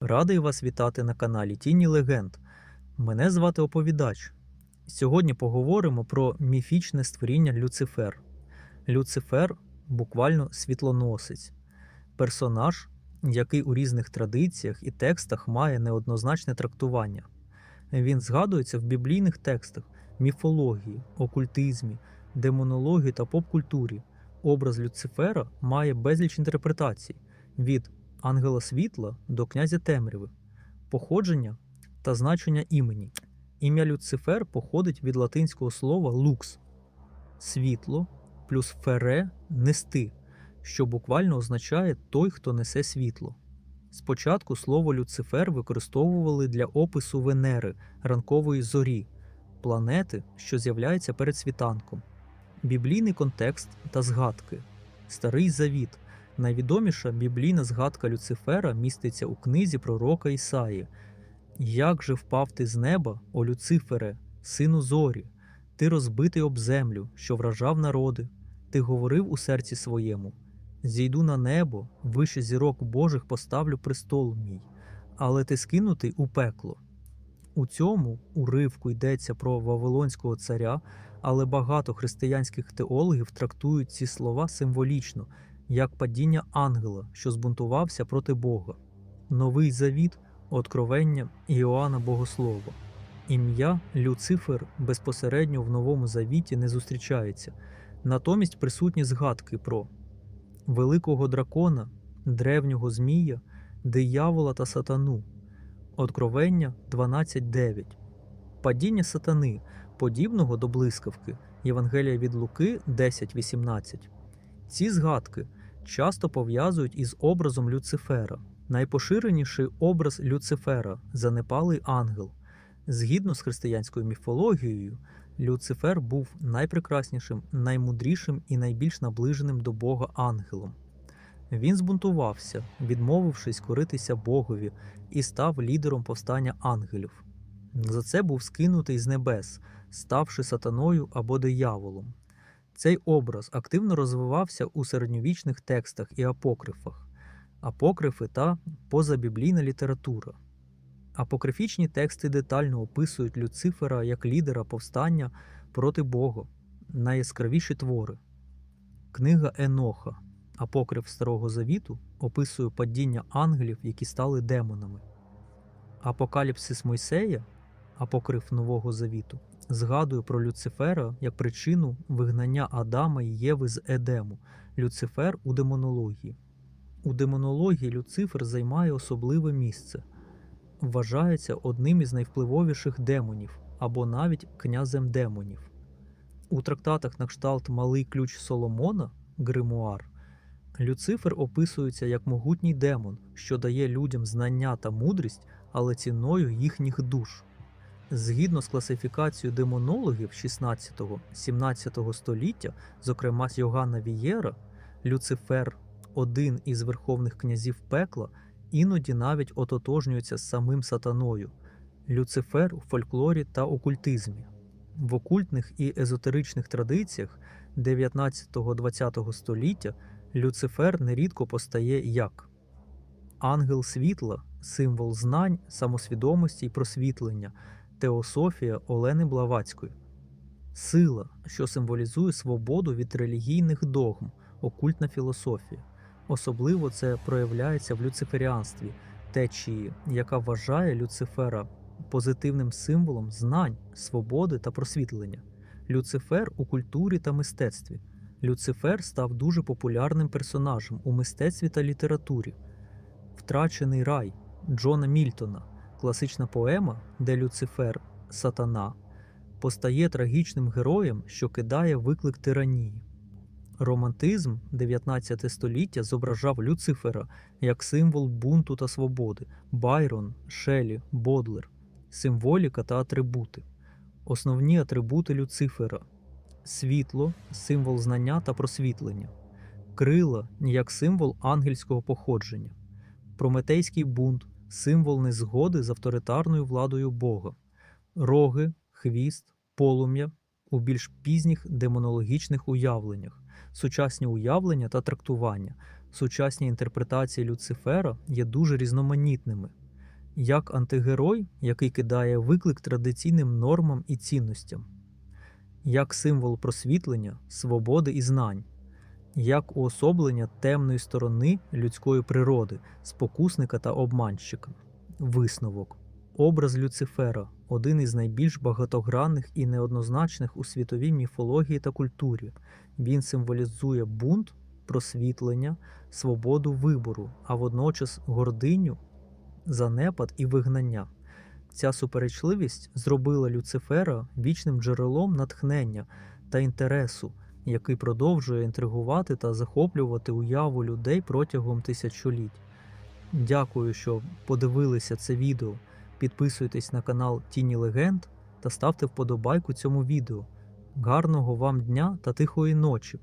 Радий вас вітати на каналі Тіні Легенд. Мене звати Оповідач. Сьогодні поговоримо про міфічне створіння Люцифер. Люцифер буквально світлоносець, персонаж, який у різних традиціях і текстах має неоднозначне трактування. Він згадується в біблійних текстах, міфології, окультизмі, демонології та поп-культурі. Образ Люцифера має безліч інтерпретацій від ангела світла до князя темряви, походження та значення імені. Ім'я Люцифер походить від латинського слова лукс світло плюс фере нести, що буквально означає той, хто несе світло. Спочатку слово Люцифер використовували для опису Венери, ранкової зорі, планети, що з'являється перед світанком. Біблійний контекст та згадки. Старий Завіт. Найвідоміша біблійна згадка Люцифера міститься у книзі пророка Ісаї. Як же впав ти з неба, о Люцифере, сину зорі, ти розбитий об землю, що вражав народи, ти говорив у серці своєму: Зійду на небо, вище зірок Божих поставлю престол мій, але ти скинутий у пекло. У цьому уривку йдеться про Вавилонського царя, але багато християнських теологів трактують ці слова символічно, як падіння ангела, що збунтувався проти Бога. Новий завіт Откровення Іоанна Богослова. Ім'я Люцифер безпосередньо в Новому Завіті не зустрічається, натомість присутні згадки про великого дракона, древнього Змія, диявола та сатану. Откровення 12.9. Падіння сатани, подібного до блискавки. Євангелія від Луки 10.18. Ці згадки часто пов'язують із образом Люцифера. Найпоширеніший образ Люцифера занепалий ангел. Згідно з християнською міфологією, Люцифер був найпрекраснішим, наймудрішим і найбільш наближеним до Бога ангелом. Він збунтувався, відмовившись коритися Богові, і став лідером повстання ангелів. За це був скинутий з небес, ставши сатаною або дияволом. Цей образ активно розвивався у середньовічних текстах і апокрифах, апокрифи та позабіблійна література. Апокрифічні тексти детально описують Люцифера як лідера повстання проти Бога, найяскравіші твори. Книга Еноха, апокриф Старого Завіту, описує падіння ангелів, які стали демонами. Апокаліпсис Мойсея, апокриф Нового Завіту, згадує про Люцифера як причину вигнання Адама і Єви з Едему, Люцифер у демонології. У демонології Люцифер займає особливе місце, вважається одним із найвпливовіших демонів або навіть князем демонів. У трактатах на кшталт Малий ключ Соломона Гримуар Люцифер описується як могутній демон, що дає людям знання та мудрість, але ціною їхніх душ. Згідно з класифікацією демонологів 16-17 століття, зокрема з Йоганна Вієра, Люцифер, один із верховних князів пекла, іноді навіть ототожнюється з самим сатаною. Люцифер у фольклорі та окультизмі. В окультних і езотеричних традиціях 19-20 століття Люцифер нерідко постає як ангел світла, символ знань, самосвідомості й просвітлення, теософія Олени Блаватської, сила, що символізує свободу від релігійних догм, окультна філософія. Особливо це проявляється в люциферіанстві, течії, яка вважає Люцифера позитивним символом знань, свободи та просвітлення. Люцифер у культурі та мистецтві. Люцифер став дуже популярним персонажем у мистецтві та літературі. Втрачений рай Джона Мільтона, класична поема, де Люцифер, сатана, постає трагічним героєм, що кидає виклик тиранії. Романтизм 19 століття зображав Люцифера як символ бунту та свободи, Байрон, Шелі, Бодлер, символіка та атрибути. Основні атрибути Люцифера світло, символ знання та просвітлення, крила як символ ангельського походження, прометейський бунт, символ незгоди з авторитарною владою Бога, роги, хвіст, полум'я у більш пізніх демонологічних уявленнях, сучасні уявлення та трактування, сучасні інтерпретації Люцифера є дуже різноманітними. Як антигерой, який кидає виклик традиційним нормам і цінностям, як символ просвітлення, свободи і знань, як уособлення темної сторони людської природи, спокусника та обманщика. Висновок. Образ Люцифера один із найбільш багатогранних і неоднозначних у світовій міфології та культурі. Він символізує бунт, просвітлення, свободу вибору, а водночас гординю, занепад і вигнання. Ця суперечливість зробила Люцифера вічним джерелом натхнення та інтересу, який продовжує інтригувати та захоплювати уяву людей протягом тисячоліть. Дякую, що подивилися це відео. Підписуйтесь на канал Тіні Легенд та ставте вподобайку цьому відео. Гарного вам дня та тихої ночі!